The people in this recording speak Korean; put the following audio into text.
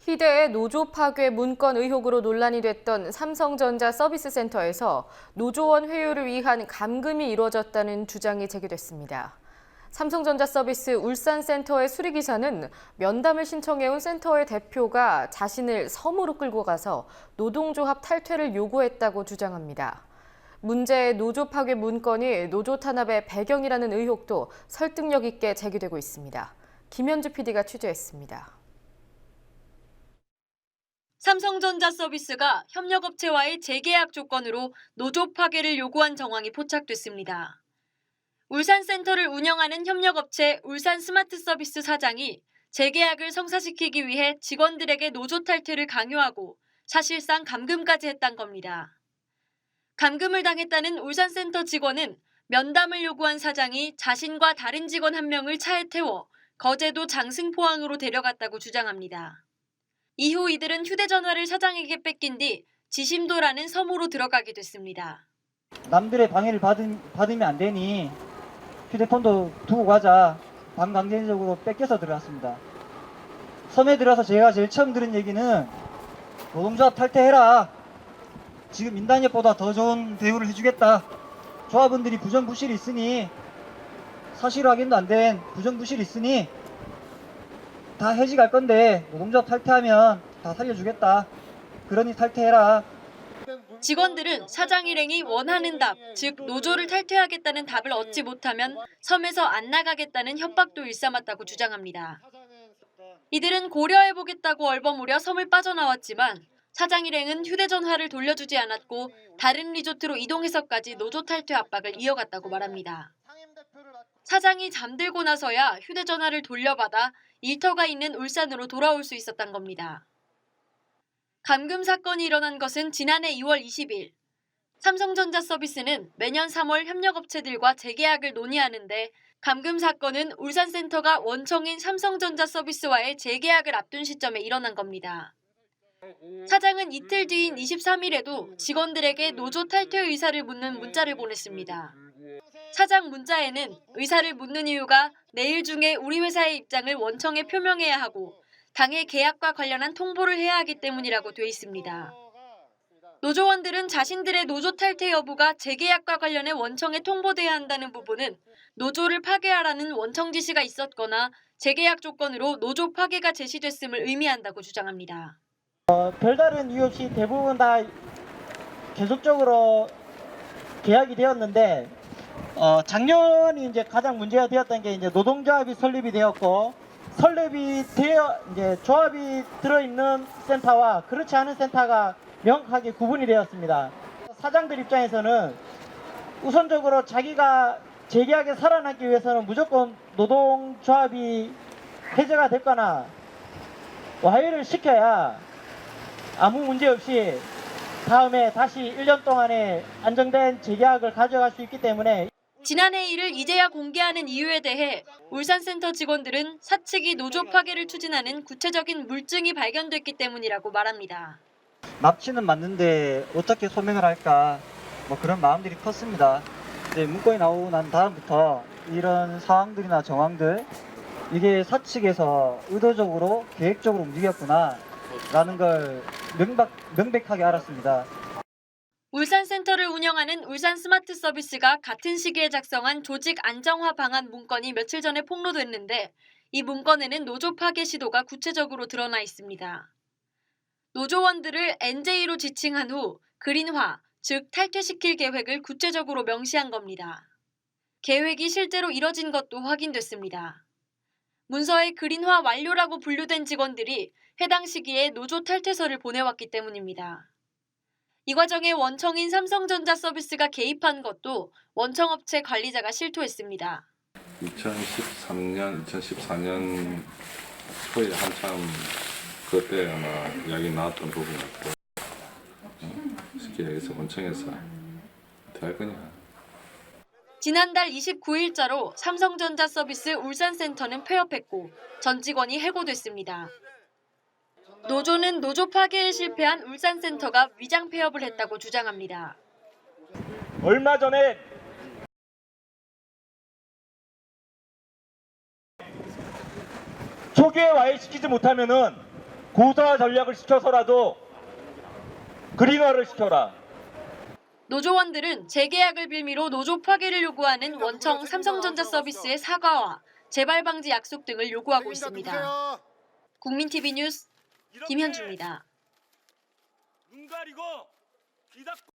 희대의 노조 파괴 문건 의혹으로 논란이 됐던 삼성전자 서비스센터에서 노조원 회유를 위한 감금이 이루어졌다는 주장이 제기됐습니다. 삼성전자 서비스 울산센터의 수리기사는 면담을 신청해온 센터의 대표가 자신을 섬으로 끌고 가서 노동조합 탈퇴를 요구했다고 주장합니다. 문제의 노조 파괴 문건이 노조 탄압의 배경이라는 의혹도 설득력 있게 제기되고 있습니다. 김현주 PD가 취재했습니다. 삼성전자 서비스가 협력업체와의 재계약 조건으로 노조 파괴를 요구한 정황이 포착됐습니다. 울산센터를 운영하는 협력업체 울산 스마트 서비스 사장이 재계약을 성사시키기 위해 직원들에게 노조 탈퇴를 강요하고 사실상 감금까지 했단 겁니다. 감금을 당했다는 울산센터 직원은 면담을 요구한 사장이 자신과 다른 직원 한 명을 차에 태워 거제도 장승포항으로 데려갔다고 주장합니다. 이후 이들은 휴대전화를 사장에게 뺏긴 뒤 지심도라는 섬으로 들어가게 됐습니다. 남들의 방해를 받은, 받으면 안 되니 휴대폰도 두고 가자 반강제적으로 뺏겨서 들어갔습니다. 섬에 들어서 제가 제일 처음 들은 얘기는 노동조합 탈퇴해라. 지금 민단협보다 더 좋은 대우를 해주겠다. 조합원들이 부정부실이 있으니 사실 확인도 안 된 부정부실이 있으니 다 해지갈 건데 노동조합 탈퇴하면 다 살려주겠다. 그러니 탈퇴해라. 직원들은 사장 일행이 원하는 답, 즉 노조를 탈퇴하겠다는 답을 얻지 못하면 섬에서 안 나가겠다는 협박도 일삼았다고 주장합니다. 이들은 고려해보겠다고 얼버무려 섬을 빠져나왔지만 사장 일행은 휴대전화를 돌려주지 않았고 다른 리조트로 이동해서까지 노조 탈퇴 압박을 이어갔다고 말합니다. 사장이 잠들고 나서야 휴대전화를 돌려받아 일터가 있는 울산으로 돌아올 수 있었던 겁니다. 감금 사건이 일어난 것은 지난해 2월 20일. 삼성전자 서비스는 매년 3월 협력업체들과 재계약을 논의하는데 감금 사건은 울산센터가 원청인 삼성전자 서비스와의 재계약을 앞둔 시점에 일어난 겁니다. 사장은 이틀 뒤인 23일에도 직원들에게 노조 탈퇴 의사를 묻는 문자를 보냈습니다. 사장 문자에는 의사를 묻는 이유가 내일 중에 우리 회사의 입장을 원청에 표명해야 하고 당해 계약과 관련한 통보를 해야 하기 때문이라고 돼 있습니다. 노조원들은 자신들의 노조 탈퇴 여부가 재계약과 관련해 원청에 통보돼야 한다는 부분은 노조를 파괴하라는 원청 지시가 있었거나 재계약 조건으로 노조 파괴가 제시됐음을 의미한다고 주장합니다. 별다른 이유 없이 대부분 다 계속적으로 계약이 되었는데 어, 작년이 이제 가장 문제가 되었던 게 이제 노동조합이 설립이 되었고 설립이 되어 이제 조합이 들어있는 센터와 그렇지 않은 센터가 명확하게 구분이 되었습니다. 사장들 입장에서는 우선적으로 자기가 재계약에 살아남기 위해서는 무조건 노동조합이 해제가 됐거나 와해를 시켜야 아무 문제 없이 다음에 다시 1년 동안의 안정된 재계약을 가져갈 수 있기 때문에 지난해 이를 이제야 공개하는 이유에 대해 울산센터 직원들은 사측이 노조 파괴를 추진하는 구체적인 물증이 발견됐기 때문이라고 말합니다. 납치는 맞는데 어떻게 소명을 할까 뭐 그런 마음들이 컸습니다. 이제 문건이 나오고 난 다음부터 이런 상황들이나 정황들 이게 사측에서 의도적으로 계획적으로 움직였구나 라는 걸 명박, 명백하게 알았습니다. 울산센터를 운영하는 울산 스마트 서비스가 같은 시기에 작성한 조직 안정화 방안 문건이 며칠 전에 폭로됐는데 이 문건에는 노조 파괴 시도가 구체적으로 드러나 있습니다. 노조원들을 NJ로 지칭한 후 그린화, 즉 탈퇴시킬 계획을 구체적으로 명시한 겁니다. 계획이 실제로 이뤄진 것도 확인됐습니다. 문서에 그린화 완료라고 분류된 직원들이 해당 시기에 노조 탈퇴서를 보내왔기 때문입니다. 이 과정에 원청인 삼성전자 서비스가 개입한 것도 원청업체 관리자가 실토했습니다. 2013년, 2014년 초에 한참 그때 아마 이야기 나왔던 부분이었고 어? 쉽게 얘기해서 원청에서 어떻게 할 거냐 지난달 29일자로 삼성전자 서비스 울산센터는 폐업했고 전 직원이 해고됐습니다. 노조는 노조 파괴에 실패한 울산센터가 위장 폐업을 했다고 주장합니다. 얼마 전에 초기에 와해시키지 못하면은 고사 전략을 시켜서라도 그린화를 시켜라. 노조원들은 재계약을 빌미로 노조 파괴를 요구하는 원청 삼성전자 서비스의 사과와 재발 방지 약속 등을 요구하고 있습니다. 국민TV 뉴스 김현주입니다. 눈 가리고 귀 닫고